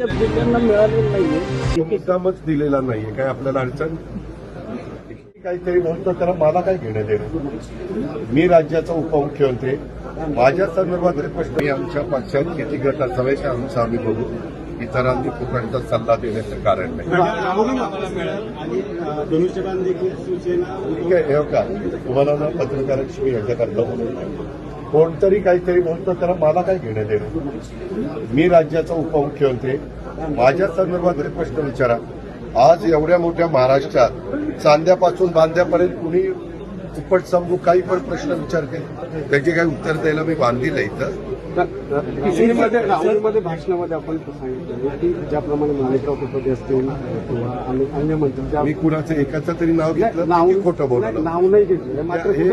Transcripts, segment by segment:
जिल्ह्यांना मिळालेलं नाहीये. तो मुद्दामच दिलेला नाहीये. काय आपल्याला अडचण? काहीतरी बोलतो तर मला काय घेणं देणं? मी राज्याचा उपमुख्यमंत्री. माझ्या संदर्भातले प्रश्न मी आमच्या पक्षात किती गट असावे ते आमचं आम्ही बघू. इतरांनी फुकटचा सल्ला देण्याचं कारण नाही. ठीक आहे हे का तुम्हाला ना पत्रकारांशी मी याच्याकरता बोलतो कोणतरी काहीतरी बोलतो तर मला काय घेणं देणं मी राज्याचा उपमुख्यमंत्री माझ्या संदर्भातले प्रश्न विचारा. आज एवढ्या मोठ्या महाराष्ट्रात चांद्यापासून बांध्यापर्यंत कुणी उपट समजू काही पण प्रश्न विचारते. त्याचे काही उत्तर द्यायला मी बांधील इथं. किशोरीमध्ये राहुलमध्ये भाषणामध्ये आपण सांगितलं की ज्याप्रमाणे माणिकराव कुटुंबे असतील किंवा अन्य मंत्री मी कुणाचं एकाचं तरी नाव घेतलं खोटं बोललं नाव नाही घेतलं. मात्र हे-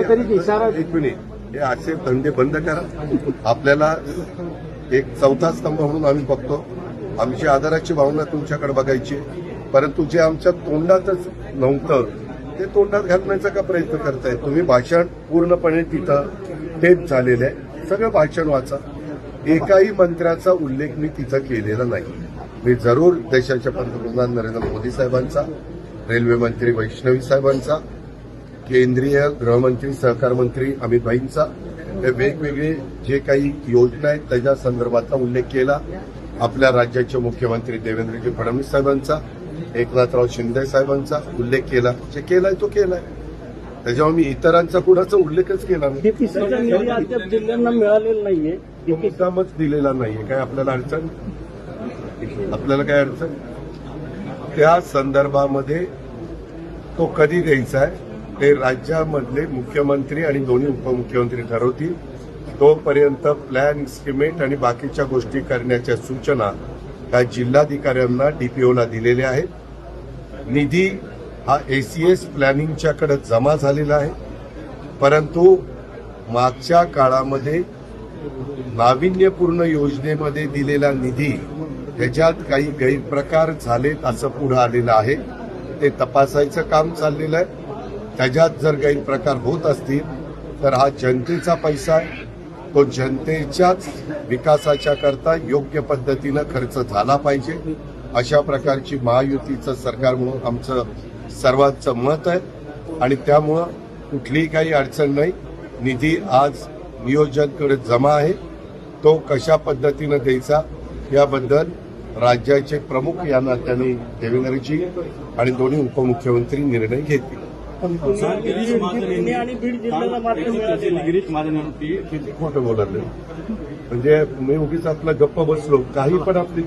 एक मिनिट. हे असे धंदे बंद करा. आपल्याला एक चौथा स्तंभ म्हणून आम्ही बघतो. आमची आदराची भावना तुमच्याकडे बघायची. परंतु जे आमच्या तोंडातच नव्हतं ते तोंडात घालण्याचा का प्रयत्न करताय? तुम्ही भाषण पूर्णपणे तिथं टेप झालेलं आहे. सगळं भाषण वाचा. एकाही मंत्र्याचा उल्लेख मी तिथं केलेला नाही. मी जरूर देशाचे पंतप्रधान नरेंद्र मोदी साहेबांचा रेल्वे मंत्री वैष्णवी साहेबांचा केंद्रीय गृहमंत्री सहकार मंत्री अमित भाईंचा हे वेगवेगळे जे काही योजना आहेत त्याच्या संदर्भातला उल्लेख केला. आपल्या राज्याचे मुख्यमंत्री देवेंद्रजी फडणवीस साहेबांचा एकनाथराव शिंदे साहेबांचा उल्लेख केला. जे केलाय तो केलाय. त्याच्यामुळे मी इतरांचा कुणाचा उल्लेखच केला नाही. मुद्दामच दिलेला नाहीये. काय आपल्याला अडचण? आपल्याला काय अडचण? त्या संदर्भामध्ये तो कधी द्यायचा आहे? ते राज्यामधले मुख्यमंत्री आणि दोन्ही उपमुख्यमंत्री ठरवतील. तोपर्यंत प्लॅन इस्टिमेट आणि बाकीच्या गोष्टी करण्याच्या सूचना त्या जिल्हाधिकाऱ्यांना डीपीओला दिलेल्या आहेत. निधी हा ए सी एस प्लॅनिंगच्याकडे जमा झालेला आहे. परंतु मागच्या काळामध्ये नाविन्यपूर्ण योजनेमध्ये दिलेला निधी त्याच्यात काही गैरप्रकार झालेत असं पुढं आलेलं आहे. ते तपासायचं काम चाललेलं आहे. त्याच्यात जर गैरप्रकार होत असतील तर हा जनतेचा पैसा आहे. तो जनतेच्याच विकासाच्या करता योग्य पद्धतीनं खर्च झाला पाहिजे. अशा प्रकारची महायुतीचं सरकार म्हणून आमचं सर्वांचं मत आहे. आणि त्यामुळं कुठलीही काही अडचण नाही. निधी आज नियोजनकडे जमा आहे. तो कशा पद्धतीनं द्यायचा याबद्दल राज्याचे प्रमुख या नात्याने देवेंद्रजी आणि दोन्ही उपमुख्यमंत्री निर्णय घेतील. पुणे आणि बीड जिल्ह्याला मात्र नाही. किती खोटं म्हणजे मी उगीच आपला गप्प बसलो काही पण आपली